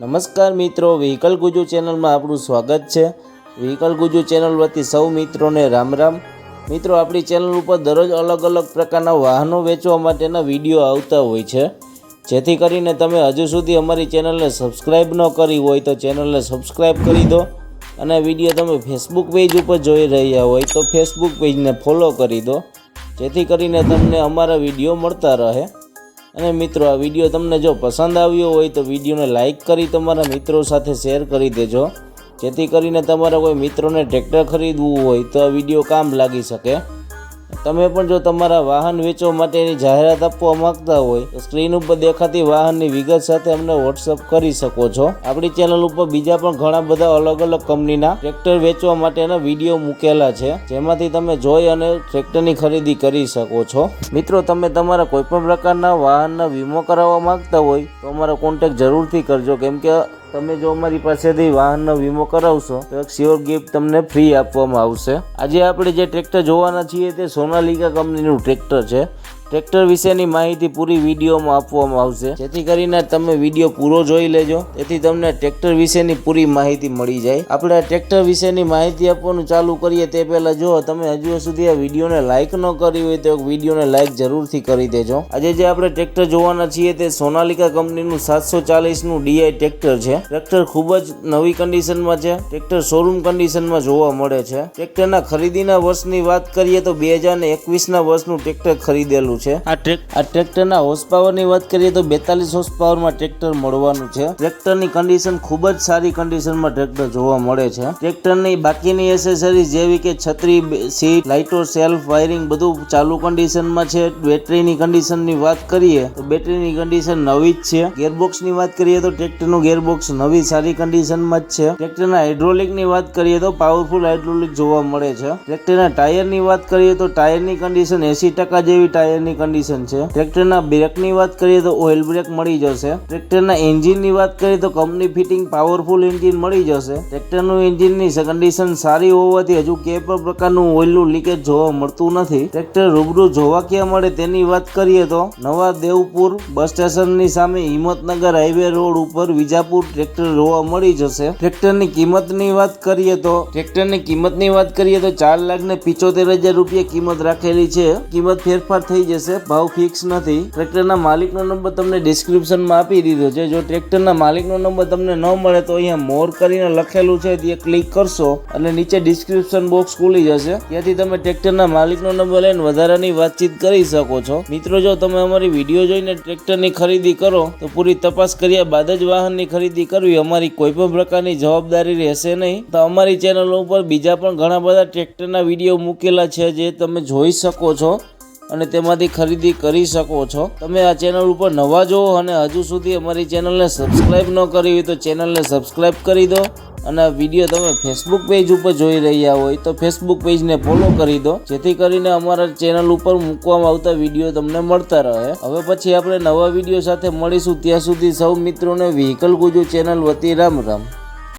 નમસ્કાર મિત્રો વ્હીકલ ગુજુ ચેનલમાં આપણું સ્વાગત છે. વ્હીકલ ગુજુ ચેનલ વતી સૌ મિત્રોને રામ રામ. મિત્રો, આપણી ચેનલ ઉપર દરરોજ અલગ અલગ પ્રકારના વાહનો વેચવા માટેના વીડિયો આવતા હોય છે. જેથી કરીને તમે હજુ સુધી અમારી ચેનલને સબસ્ક્રાઈબ ન કરી હોય તો ચેનલને સબસ્ક્રાઈબ કરી દો અને વીડિયો તમે ફેસબુક પેજ ઉપર જોઈ રહ્યા હોય તો ફેસબુક પેજને ફોલો કરી દો. જેથી કરીને તમને અમારા વીડિયો મળતા રહે. અને મિત્રો, આ વીડિયો તમને જો પસંદ આવ્યો હોય તો વિડીયોને લાઇક કરી તમારા મિત્રો સાથે શેર કરી દેજો. જેથી કરીને તમારા કોઈ મિત્રોને ટ્રેક્ટર ખરીદવું હોય તો આ વીડિયો કામ લાગી શકે. તમે પણ જો તમારા વાહન વેચવા માટેની જાહેરાત આપવા માંગતા હોય, તો સ્ક્રીન ઉપર દેખાતી વાહનની વિગત સાથે અમને વોટ્સઅપ કરી શકો છો. આપણી ચેનલ ઉપર બીજા પણ ઘણા બધા અલગ અલગ કંપનીના ટ્રેક્ટર વેચવા માટેના વીડિયો મૂકેલા છે, જેમાંથી તમે જોઈ અને ટ્રેક્ટરની ખરીદી કરી શકો છો. મિત્રો, તમે તમારા કોઈ પણ પ્રકારના વાહનના વીમો કરાવવા માંગતા હોય, તો અમારો કોન્ટેક્ટ જરૂરથી કરજો. કેમ કે તમે જો અમારી પાસેથી વાહનનો વીમો કરાવશો, તો એક શ્યોર ગિફ્ટ તમને ફ્રી આપવામાં આવશે. આજે આપણે જે ટ્રેક્ટર જોવાના છીએ તે સોનાલિકા કંપનીનું ટ્રેક્ટર છે. ટ્રેક્ટર વિશેની માહિતી પૂરી વિડીયોમાં આપવામાં આવશે. જેથી કરીને તમે વીડિયો પૂરો જોઈ લેજો. તેથી તમને ટ્રેક્ટર વિશેની પૂરી માહિતી મળી જાય. આપણે ટ્રેક્ટર વિશેની માહિતી આપવાનું ચાલુ કરીએ તે પહેલાં જો તમે હજુ સુધી આ વિડીયોને લાઇક ન કરી હોય તો વિડીયોને લાઇક જરૂરથી કરી દેજો. આજે જે આપણે ટ્રેક્ટર જોવાના છીએ તે સોનાલિકા કંપનીનું સાતસો ચાલીસનું ડીઆઈ ટ્રેક્ટર છે. ટ્રેક્ટર ખૂબ જ નવી કન્ડિશનમાં છે. ટ્રેક્ટર શોરૂમ કન્ડિશનમાં જોવા મળે છે. ટ્રેક્ટરના ખરીદીના વર્ષની વાત કરીએ તો બે હજાર એકવીસના વર્ષનું ટ્રેક્ટર ખરીદેલું છે. આ ટ્રેક આ ટ્રેક્ટરના હોર્સ પાવરની વાત કરીએ તો બેતાલીસ હોર્સ પાવરમાં ટ્રેક્ટર મળવાનું છે. ટ્રેક્ટરની કન્ડિશન ખૂબ જ સારી કન્ડિશનમાં ટ્રેક્ટર જોવા મળે છે. ટ્રેક્ટરની બાકીની એસેસરીઝ જેવી કે છત્રી સીટ લાઇટો સેલ્ફ વાયરિંગ બધું ચાલુ કન્ડિશનમાં છે. બેટરીની કન્ડિશનની વાત કરીએ તો બેટરીની કન્ડિશન નવી જ છે. ગેરબોક્સની વાત કરીએ તો ટ્રેક્ટરનું ગેરબોક્સ નવી સારી કન્ડિશનમાં જ છે. ટ્રેક્ટરના હાઇડ્રોલિકની વાત કરીએ તો પાવરફુલ હાઇડ્રોલિક જોવા મળે છે. ટ્રેક્ટરના ટાયરની વાત કરીએ તો ટાયરની કન્ડિશન એસી ટકા જેવી ટાયરની કન્ડિશન છે. ટ્રેક્ટરના બ્રેકની વાત કરીએ તો ઓઇલ બ્રેક મળી જશે. ટ્રેક્ટરના એન્જિનની વાત કરીએ તો કંપની ફિટિંગ પાવરફુલ એન્જિન મળી જશે. ટ્રેક્ટરનું એન્જિનની કન્ડિશન સારી હોવાથી હજુ કે પણ પ્રકારનું ઓઇલનું લીકેજ જોવા મળતું નથી. ટ્રેક્ટર રૂબરૂ જોવા ક્યાં મળે તેની વાત કરીએ તો નવા દેવપુર બસ સ્ટેશનની સામે હિંમતનગર હાઈવે રોડ ઉપર વિજાપુર ટ્રેક્ટર જોવા મળી જશે. ટ્રેક્ટરની કિંમતની વાત કરીએ તો ટ્રેક્ટરની કિંમતની વાત કરીએ તો ચાર લાખ ને પિચોતેર હજાર રૂપિયા કિંમત રાખેલી છે. કિંમત ફેરફાર થઈ જશે. ભાવ ફિક્સ નથી. ટ્રેક્ટરના માલિકનો નંબર તમને ડિસ્ક્રિપ્શનમાં આપી દીધો છે. જો ટ્રેક્ટરના માલિકનો નંબર તમને ન મળે તો અહીંયા મોર કરીને લખેલું છે તે ક્લિક કરશો એટલે નીચે ડિસ્ક્રિપ્શન બોક્સ ખુલી જશે. ત્યાંથી તમે ટ્રેક્ટરના માલિકનો નંબર લઈને વધારાની વાતચીત કરી શકો છો. મિત્રો, જો તમે અમારી વીડિયો જોઈને ટ્રેક્ટરની ખરીદી કરો, તો પૂરી તપાસ કર્યા બાદ જ વાહનની ખરીદી કરવી અમારી કોઈ પણ પ્રકારની જવાબદારી રહેશે નહીં. તો અમારી ચેનલ ઉપર બીજા પણ ઘણા બધા ટ્રેક્ટરના વીડિયો મૂકેલા છે, જે તમે જોઈ શકો છો. અને તેમાંથી ખરીદી કરી શકો છો. તમે આ ચેનલ ઉપર નવા જો અને હજુ સુધી અમારી ચેનલને સબસ્ક્રાઈબ ન કરી હોય તો ચેનલને સબસ્ક્રાઈબ કરી દો અને આ વીડિયો તમે ફેસબુક પેજ ઉપર જોઈ રહ્યા હોય તો ફેસબુક પેજને ફોલો કરી દો. જેથી કરીને અમારા ચેનલ ઉપર મૂકવામાં આવતા વીડિયો તમને મળતા રહે. હવે પછી આપણે નવા વીડિયો સાથે મળીશું. ત્યાં સુધી સૌ મિત્રોને વ્હીકલ ગુજુ ચેનલ વતી રામ રામ.